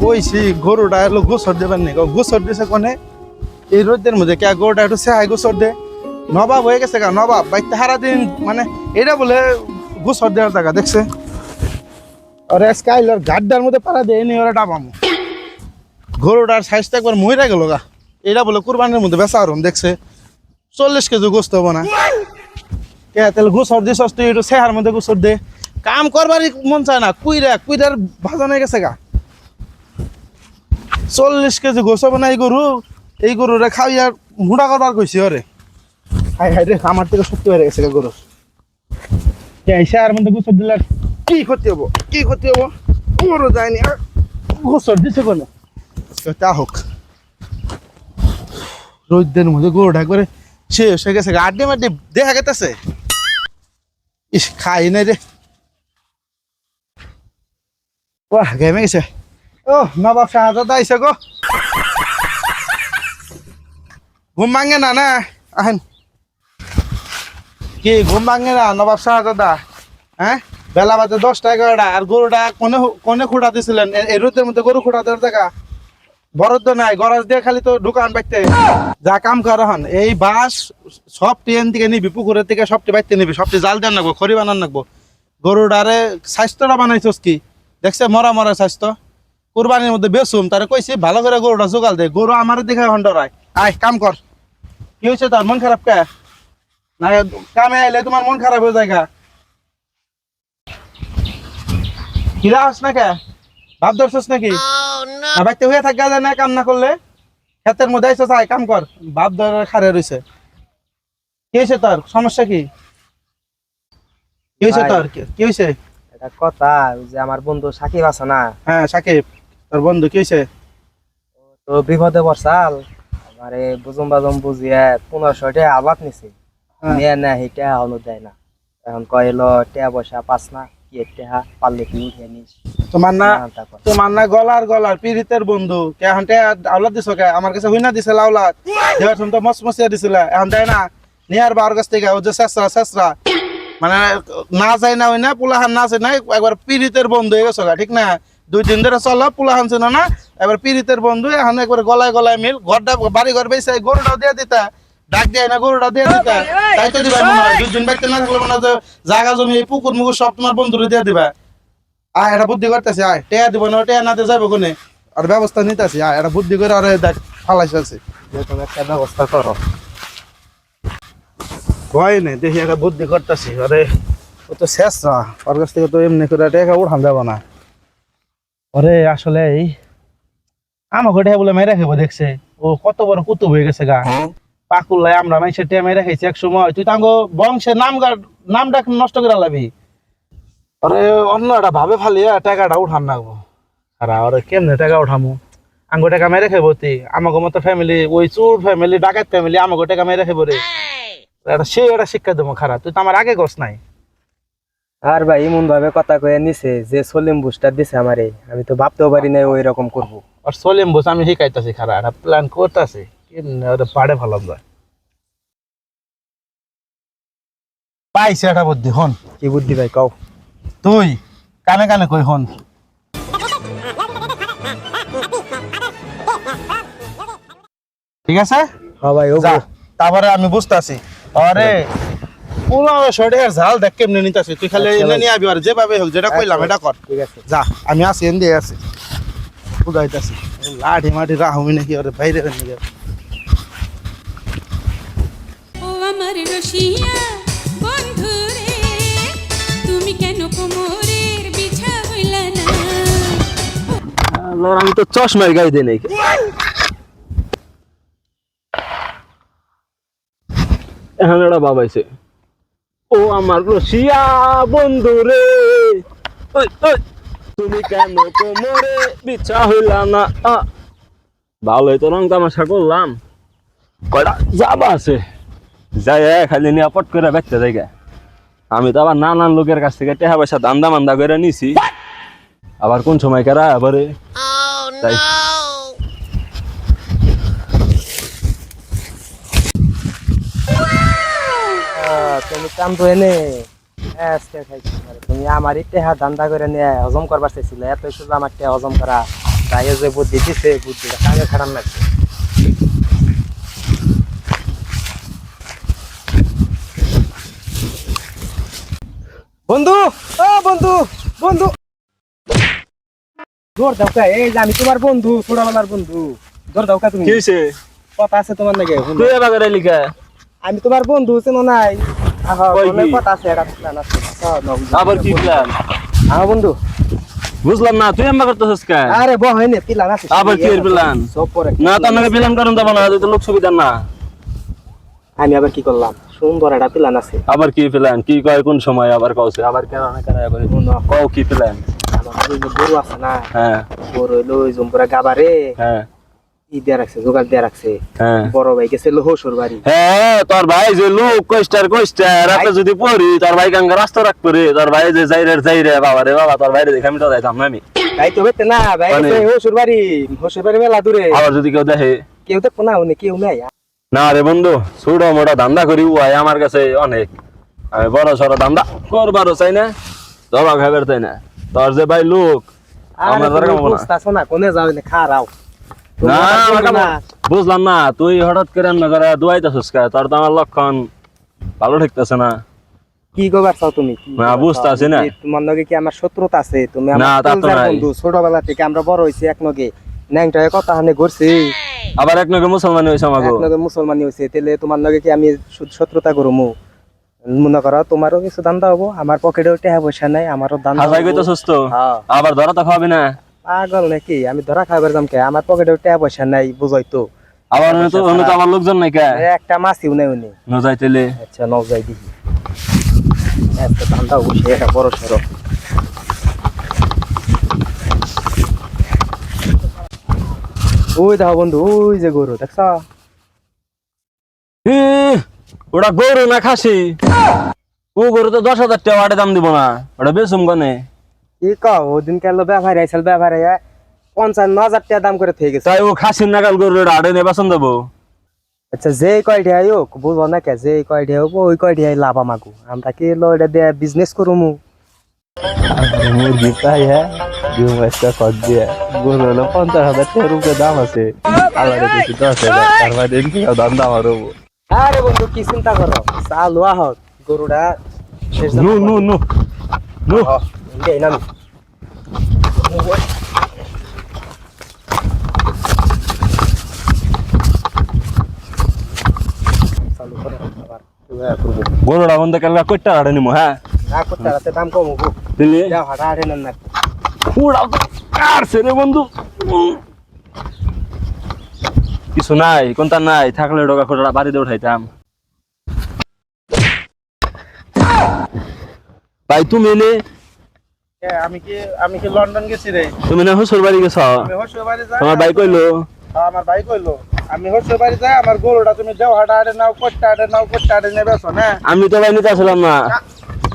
কইছি, গরুটা এলো গোসর দেবেন নি গোসর দিছে কোনে? এই রোদের মধ্যে কে গরুটা একটু সেহাই গোসর দে। নবাব হয়ে গেছে গা, নবাব। বাইতে হারা দিন মানে এটা বলে গোসর দেওয়ার জায়গা, দেখছে? আরে স্কাইলার গাড্ডার মধ্যে পাড়া দেয় নি, ওরা ডাবামো। গরুটার সাইজটা একবার মহিরা গেল গা। এটা বলে কুরবানির মধ্যে বেচা আরম দেখছে? চল্লিশ কেজি গোস্ত হব না। কে তাহলে গোসর দিস তুই, একটু সেহার মধ্যে গোসর দে। কাম করবারই মন চায় না, কুইরা, কুইরার ভাজা হয়ে গেছে গা। চল্লিশ কেজি গোস হবে না এই গরু, এই গরুরে খাইয়া মুড়া করবার কইছি ওরে। হাই হাই রে, আমার থেকে সত্যি হয়ে গেছে গরু। সেহার মধ্যে গোসর দিলে আর কি ক্ষতি হব, কি ক্ষতি হব? গরু যায়নি আর গোসর দিছে কোনো? তা হোক। রোদের মধ্যে গরুটা একবারে শেষ হয়ে গেছে আড্ডি মাড্ডি দেখা গেতেছে। ইস, খাই নাই রে। বাহ ঘেমে গেছে ও নবাব শাহাদ আইসে গো। ঘুম ভাঙে না না? আহেন। কি, ঘুম ভাঙে না নবাব শাহাদ হ্যাঁ বেলা বাজে দশটা এগারোটা, আর গরুটা কোনে কোনে খুঁড়া দিছিলেন? এই রোদের মধ্যে গরু খুঁড়া দেওয়ার জায়গা? বরাদ্দ নাই, গরজ দিয়ে খালি তো দোকান বাইতে যা কাম কর হন এই বাস সব ট্রেন থেকে নিবি, পুকুরের থেকে সবটি বাইতে নিবি। সবটি জাল দেন নাকবো খড়ি বানান নাকবো গরুটারে স্বাস্থ্যটা বানাইছস কি? দেখছে মরা মরা স্বাস্থ্য। কুরবানির মধ্যে বেসুম তারে কইছি ভালো করে গরুটা জোগাল দে গরু আমার দেখে হন্ডরায় আয় কাম কর। কি হয়েছে তোর মন খারাপ কে? না কামে আইলে তোমার মন খারাপ হয়ে যায়। কিরা হস না কে? ভাব ধরছস নাকি? না বাইতে হয়ে থাকা যায় না কাম না করলে। ক্ষেতের মধ্যে আইসো চাই কাম কর। বাপ ধর খারে রইছে। কি হয়েছে তোর? সমস্যা কি? কি হয়েছে। তোর? কি- কি হয়েছে এটা কথা যে আমার বন্ধু সাকিব আছে না? হ্যাঁ সাকিব। তোর বন্ধু কি হয়েছে তো বিপদে পড়ছাল। আমারে বুজুম বাজুম বুঝিয়ে পনেরোশো টাকা আবাদ নিছে। হ্যাঁ। নিয়ে না এখনও দেয় না। এখন কইল টাকা পয়সা পাস না কি টাকা? পারলে কি উঠিয়ে নিস। তোমার না করে। তোমার না গলার গলার পীড়িতের বন্ধু। কে এখন আওলাদ দিছ কে? আমার কাছে হইনা দিছিল আওলাদ দেওয়ার সময় তো মস মসিয়া দিছিল। এখন দেয় না। নিয়ার বার কাছ থেকে ও যে শেষরা শেষরা। মানে না যায় না ওই না পুলাহান না যায় না একবার পীড়িতের বন্ধু হয়ে গেছো ঠিক না? দুই দিন ধরে চলো পুলাহান ছিল না এবার পীড়িতের বন্ধু এখন একবার গলায় গলায় মিল ঘরটা বাড়ি ঘর বেসে গরুটাও দিয়ে দিতা ডাক দিয়ে না গরুটা দিয়ে দিতা তাই তো দিবা মনে হয় দুই দিন ব্যক্তি না থাকলে মনে হয় যে জায়গা জমি পুকুর মুকুর সব তোমার বন্ধুরে দিয়ে দিবা। আয় এটা বুদ্ধি করতেছি আয় টেয়া দিব না টেয়া নাতে যাব কোনে? আর ব্যবস্থা নিতেছি আয় এটা বুদ্ধি করে আর দেখ ফালাই ফেলছি যে তুমি একটা ব্যবস্থা করো। ভয় নেই দেখি একটা বুদ্ধি করতেছি। আরে ও তো শেষ না ওর কাছ থেকে তো এমনি করে টেকা উঠান যাব না। ওরে আসলে এই আমাকে টেকা বলে মেরে খেবো দেখছে। ও কত বড় কুতুব হয়ে গেছে গা। পাকুল্লায় আমরা মানুষের টেয়া মেরে খাইছি এক সময়। তুই তাঙ্গো বংশের নাম নামটা নষ্ট করে লাবি। আরে অন্য একটা ভাবে ফালিয়া টাকাটা উঠান নাগবো আর ওরে কেমনে টাকা উঠামু? আঙ্গো টাকা মেরে খাইব তুই আমাকে মতো ফ্যামিলি ওই চোর ফ্যামিলি ডাকাত ফ্যামিলি আমাকে টাকা মেরে খাইব রে। এটা সে এটা শিক্ষা দেবো খারাপ তুই তো আমার আগে গছ নাই। আর ভাই এমন ভাবে কথা কয়ে নিছে যে সলিম বুস্টার দিছে আমারে আমি তো ভাবতেও পারি নাই ওই রকম করব। আর সলিম বস আমি শিখাইতেছি খারাপ একটা প্ল্যান করতেছি ওটা পাড়ে ভালো যায়। পাইছে একটা বুদ্ধি হন। কি বুদ্ধি ভাই কও। তুই কানে কানে কই হন। ঠিক আছে? হ্যাঁ ভাই তারপরে আমি বুঝতেছি। আরে পুরো শরীরের ঝাল দেখ কেমনে নিতেছি। তুই খালি আচ্ছা এনে নিয়ে আবি আর যেভাবে হোক যেটা কইলাম এটা কর। ঠিক আছে। যা আমি আসি এনে আছি। বুঝাইতেছি লাঠি মাঠি রাহুমি নাকি ওরে বাইরে নিয়ে ও আমার রসিয়া বন্ধু রে তুমি কেন কোমরের বিছা হইলা না? আমি তো চশমার গাই দেই নাই এখন একটা বাবাইছে। ও আমার রসিয়া বন্ধু রে। তুমি কেন কোমরে বিছা হইলা না? আ, ভালোই তো রং তামাশা করলাম। কয়টা যাবা আছে? যাই খালি নিয়ে পট করে বেচতে যাই আমি তো আবার নানান লোকের কাছ থেকে টেহা পয়সা দান্দা মান্দা করে নিছি। আবার কোন সময় কেরা আবারে তাই তুমি কাম তো এনে আজকে খাইছি তুমি আমার টেহা ধান্দা করে নিয়ে হজম করবার চাইছিলে। এত শুধু আমার টেহা হজম করা তাই যে বুদ্ধি দিছে বুদ্ধিটা কাজে খারাপ লাগছে? বন্ধু ও বন্ধু বন্ধু। জোর দাওকা এই যে আমি তোমার বন্ধু ছোটবেলার বন্ধু। জোর দাওকা তুমি? কি হইছে? কথা আছে তোমার নাকি। তুই এবার লিখা আমি তোমার বন্ধু চেনো নাই? আবার কি প্ল্যান আমার বন্ধু। বুঝলাম না তুই এমন করতেছিস কে? আরে বহ আছে আবার কি এর সব পরে না তো আমাকে প্ল্যান করেন যাব না তো লোক সুবিধা না। আমি আবার কি করলাম? সুন্দর একটা পিলান আছে। আবার কি প্ল্যান কি কয় কোন সময়? আবার কওছে আবার কেন না কেন আবার কও কি প্ল্যান আমার গরু আছে না? হ্যাঁ। গরু ওই জম্পুরা গাবারে হ্যাঁ। ই দিয়ে রাখছে জোগাড় দিয়ে রাখছে। হ্যাঁ। বড় ভাই গেছে লোহসুর বাড়ি। হ্যাঁ তোর ভাই যে লোক কষ্টার কষ্টা রাতে যদি পড়ি তোর ভাই কাঙ্গা রাস্তা রাখব রে। তোর ভাই যে যাই রে যাই রে বাবা রে বাবা তোর বাইরে দেখে আমি তো যাইতাম না আমি। তাই তো হইতে না ভাই মানে- বাড়ি হোসুর বাড়ি মেলা দূরে। আবার যদি কেউ দেখে? কেউ উনি কেউ নাই। না রে বন্ধু ছোট মোটা ধান্দা করি উয়াই আমার কাছে অনেক। আমি বড় সড়ো ধান্দা করবারও চাই না জবা খাবার চাই না। তোর যে ভাই লোক আমার দরকার হব না। কোনে যাও খারাও। আমার কাম- বুঝলাম না তুই হঠাৎ করে রান্না করে দুয়াইতেছিস কে? তোর তো আমার লক্ষণ ভালো ঠিকতেছে না। কি গোবার চাও তুমি? না, গোবার বুঝতে চাও? আছি না। তোমার লগে কি আমার শত্রুতা আছে? তুমি আমার। বন্ধু ছোটবেলা থেকে আমরা বড় হইছি এক লগে ন্যাংটা কথা হানে ঘুরছি। আবার এক নগে মুসলমান হয়েছে আমাকে এক মুসলমানি হইছে তাহলে তোমার লগে কি আমি শত্রুতা করমু? মনে করো তোমারও কিছু দান্দা হব আমার পকেটেও টাকা পয়সা নাই আমারও হব। সুস্থ হ্যাঁ, আবার ধরা তো খাবি না। পাগল নাকি? আমি ধরা খাবার দাম কে? আমার পকেটে টাকা পয়সা নাই বুঝাই তো। আবার উনি তো উনি তো আমার লোকজন নাই কে? একটা মাছিও নাই উনি। ন যাইতেলে আচ্ছা নও যাই দেখি। একটা দান্দা বসে একটা বড় সড়ো ওই দেখো বন্ধু ওই যে গরু দেখছ? ওটা গরু না খাসি? ও গরু তো দশ হাজার টাকা দাম দিব না। ওটা বেসুম গনে কি কও ওদিন কাল ব্যবহার আইসাল ব্যবহার আইয়া পঞ্চান্ন হাজার টাকা দাম করে থেকে গেছে। তাই ও খাসির নাগাল গরু আটে নেই পছন্দ দেবো? আচ্ছা যে কয়টি আই হোক বুঝব না কে যে কয়টি হোক ওই কয়টি আই লাভ আমাকু আমরা কি লো এটা দিয়ে বিজনেস করুমু? মুরগি তাই হ্যাঁ ডিম একটা কর দিয়ে গরু হলো পঞ্চাশ হাজার টাকার উপরে দাম আছে আল্লাহ দেখি দশ হাজার তার দাম দাম আর হব আরে বন্ধু কি চিন্তা করো? চাল লোয়া হোক গরুটা নু নু নু নু। গরুটা বন্ধ কালকা কইটা আটে নিমো হ্যাঁ না দাম কম দিলি যাও হাঁটে নেন না উড়াও তো কাটছে রে বন্ধু কিছু নাই কোনটা নাই থাকলে ডগা খোটা বাড়িতে উঠাইতাম ভাই তুমি নে এ, আমি কি আমি কি লন্ডন গেছি রে? তুমি না হুসুর বাড়ি গেছ? আমি হোসের বাড়ি যাই আমার ভাই কইলো? হ্যাঁ, আমার ভাই কইলো। আমি হোসের বাড়ি যাই আমার গরুটা তুমি দেও হাটা হাটে নাও কোটটা হাটে নাও কোটটা হাটে নেবে না আমি তো ভাই নিতে আসলাম না।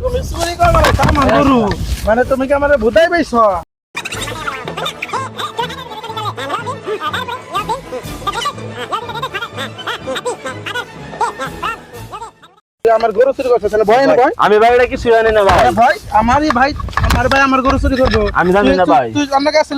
তুমি চুরি করো আমার গরু। মানে তুমি কি আমার ভুতাই পাইছ? আমার গরু চুরি করছে তাহলে ভয় না ভয় আমি ভাইটা কিছু জানি না ভাই। ভাই আমারই ভাই আমার ভাই আমার গরু চুরি করব। আমি জানি না ভাই। তুই আমার কাছে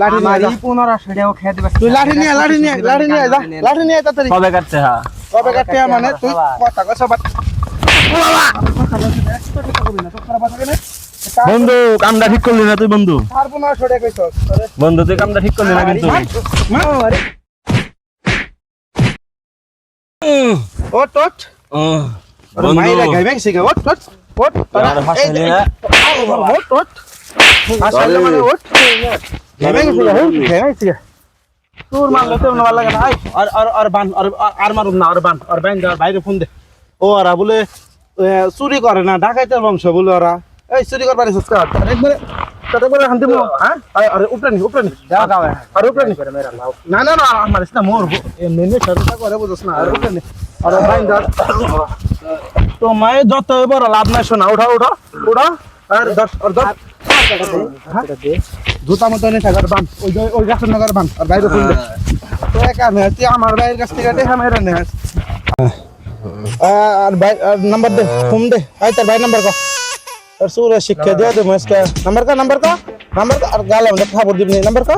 লাঠি নিয়ে আমার যা। এই পনেরো সেটাও খেয়ে দেবে তুই লাঠি নিয়ে লাঠি নিয়ে লাঠি নিয়ে যা লাঠি নিয়ে তাড়াতাড়ি। কবে কাটছে হ্যাঁ? কবে কাটতে মানে তুই কথা কথা বন্ধু কামটা ঠিক করলি না তুই বন্ধু। বন্ধু তুই কামটা ঠিক করলি না কিন্তু। ওট ওট উহ, আরে বন্ধু মাইরা গাইবে শিখে ওট ওট ওট আর হাসালি না ওট ওট হাসালে মানে ওট গাইবে শিখে হুম গাইবে শিখে তোর মারলে তো ভালো লাগে না আই আর আর আর বান আর আর মারুম না আর বান আর বান আর বাইরে ফোন দে ও ওরা বলে এ, চুরি করে না ডাকাইতের বংশ বলে ওরা এই চুরি করবার এসেছ কার একবারে তাতে বলে হান্তি মো হ্যাঁ আরে, আরে উপরে নি উপরে নি আরে উপরে নি না না না আমার ইসনা মোর এমনি নে সরটা করে বুঝছ না আর উপরে নি আর বাইন দার তো মায়ে যত বড় লাভ নাই শোনা উঠা উঠা উঠা আর দশ আর দশ জুতা মতো নেই থাকার বান ওই যে- ওই গাছের নগর বান আর বাইরে ফোন দে তো একা নে তুই আমার বাইরের কাছ থেকে দেখা মেরে নে আর ভাই নাম্বার দে ফোন দে আই তার ভাই নাম্বার ক আর সুরে শিক্ষা দিয়ে দে মস্কা নাম্বার কা নাম্বার কা নাম্বার কা আর গালাম দে খবর দিবনি নাম্বার কা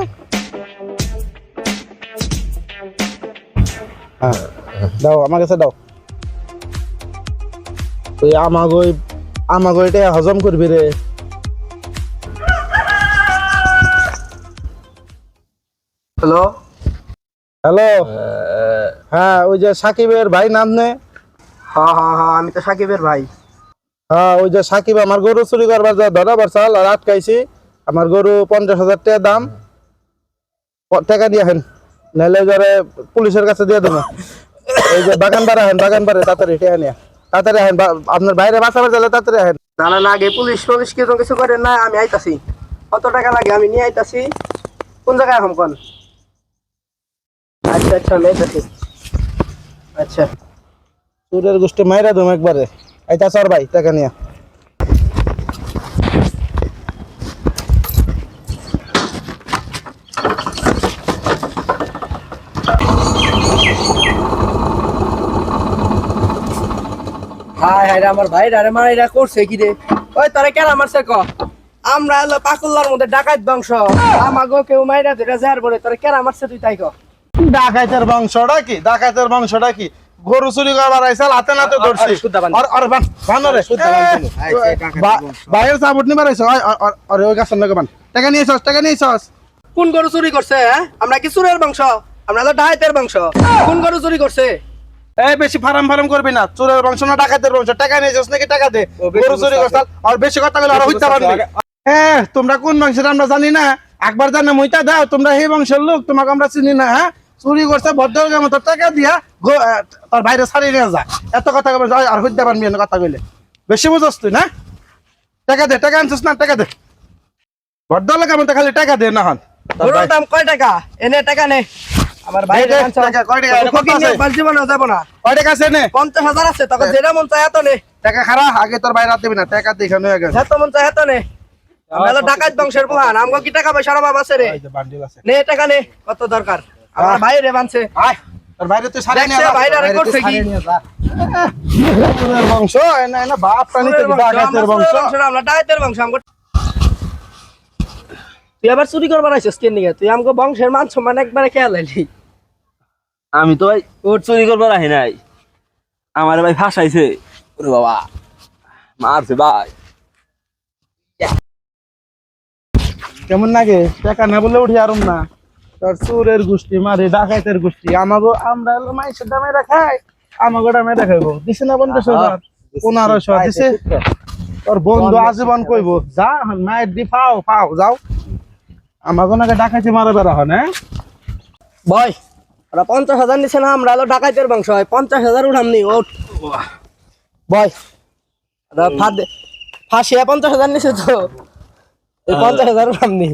হ্যাঁ দাও আমার কাছে দাও। তুই আমাগই আমাগই এটা হজম করবি রে। হ্যালো? হ্যালো? হ্যাঁ ওই যে সাকিবের ভাই নাম নে। হ্যাঁ হ্যাঁ হ্যাঁ আমি তো সাকিবের ভাই। হ্যাঁ ওই যে সাকিব আমার গরু চুরি করবার যা ধরা বারসাল আর আটকাইছি। আমার গরু পঞ্চাশ হাজার টাকা দাম। টাকা দিয়ে হেন। নাহলে পুলিশের কাছে দিয়ে দেবো। এই যে বাগান বাড়া হেন বাগান বাড়ে তাড়াতাড়ি নিয়া তাড়াতাড়ি হেন আপনার বাইরে বাঁচাবার গেলে তাড়াতাড়ি হেন না না পুলিশ পুলিশ কিছু কিছু করে না আমি আইতাছি। কত টাকা লাগে আমি নিয়ে আইতাছি। কোন জায়গায় হম কোন? আচ্ছা আচ্ছা আমি আইতাছি। আচ্ছা। চুরের গোষ্ঠী মাইরা দম একবারে। আইতা সর ভাই টাকা নিয়ে। আমার ভাই মারা করছে কি রে? ওই তোরা কেন মারছে ক? আমরা হলো পাকুল্লার মধ্যে ডাকাত বংশ। আমাগো কেউ মাইরা ধরে যার বলে তোরা কেন মারছে তুই তাই ক? ডাকাইতের বংশটা কি? ডাকাইতের বংশটা কি? গরু চুরি করবার আইসাল হাতে নাতে ধরছি আরে, শুদ্ধা বান্ধব। আর আর বান বান রে শুদ্ধা বান্ধব। আই, সে ডাকাইতের বা- বংশ। বাইরের সাপোর্ট নিবার আইছ। আরে ওই গাছের বান। টাকা নিয়ে আইছস টাকা নিয়ে আইছস। কোন গরু চুরি করছে হ্যাঁ? আমরা কি চুরের বংশ? আমরা হলো ডাকাতের বংশ। কোন গরু চুরি করছে? এই বেশি ফারাম ফারাম করবি না। চোরের বংশ না ডাকাতের বংশ। টাকা নিয়ে যাস নাকি টাকা দে। গরু চুরি করছাল আর বেশি কথা বলে আর হইতে পারবি। হ্যাঁ তোমরা কোন বংশের আমরা জানি না। একবার জানে মইতা দাও তোমরা এই বংশের লোক তোমাকে আমরা চিনি না হ্যাঁ? চুরি করছে ভদ্রলোকের মতো টাকা দিয়া গো- বাইরে ছাড়িয়ে নিয়ে যা। এত কথা যায় আর হইতে পারবি না কথা কইলে। বেশি বুঝস তুই না? টাকা দে টাকা আনছিস না টাকা দে। ভদ্রলোকের মতো খালি টাকা দে না হন। তোর দাম কয় টাকা? এনে টাকা নে। আমার ভাই দে, দে, টাকা, কয় টাকা? কত আছে? জীবনে যাব না। কয় টাকা আছে নে? পঞ্চাশ হাজার আছে তখন যেটা মন চায় নে। টাকা খারা আগে তোর দিবি না টাকা দেখে হয়ে গেছে। যত মন চায় এত নে। আমরা হলো ডাকাত বংশের পোহান আমগো কি টাকা পয়সার অভাব আছে রে? এই যে বান্ডিল আছে। নে টাকা নে কত দরকার? আমার ভাই রে বানছে আয় তোর বাইরে তুই নিয়ে যা। করছে কি? বংশ বাপ টানি ডাকাতের বংশ। চুরের বংশ আমরা ডাকাতের বংশ আমগো তুই আবার চুরি করবার আইছিস কেন তুই আমগো বংশের মান সম্মান একবারে খেয়াল আমি তো ভাই ওর চুরি করবার আহি নাই। আমার ভাই ফাঁসাইছে। ওরে বাবা মারছে ভাই। কেমন লাগে? টাকা না বলে উঠি আরম না। তোর চোরের গোষ্ঠী মারি ডাকাতের গোষ্ঠী। আমাগো আমরা হলো মাইসের দামে রাখাই আমাগো দামে রাখাইবো দিছে না পঞ্চাশ হাজার পনেরোশো দিছে তোর বন্ধু আজীবন কইবো যা মায়ের দি পাও পাও যাও। আমাগো নাকি ডাকাতি মারা বেড়া হন হ্যাঁ বয় ওরা পঞ্চাশ হাজার নিছে না আমরা হলো মাংস হয়। পঞ্চাশ হাজার উঠামনি ওঠ। বয়। ফাঁসিয়া পঞ্চাশ হাজার নিছে তো। এই পঞ্চাশ হাজার উঠামনি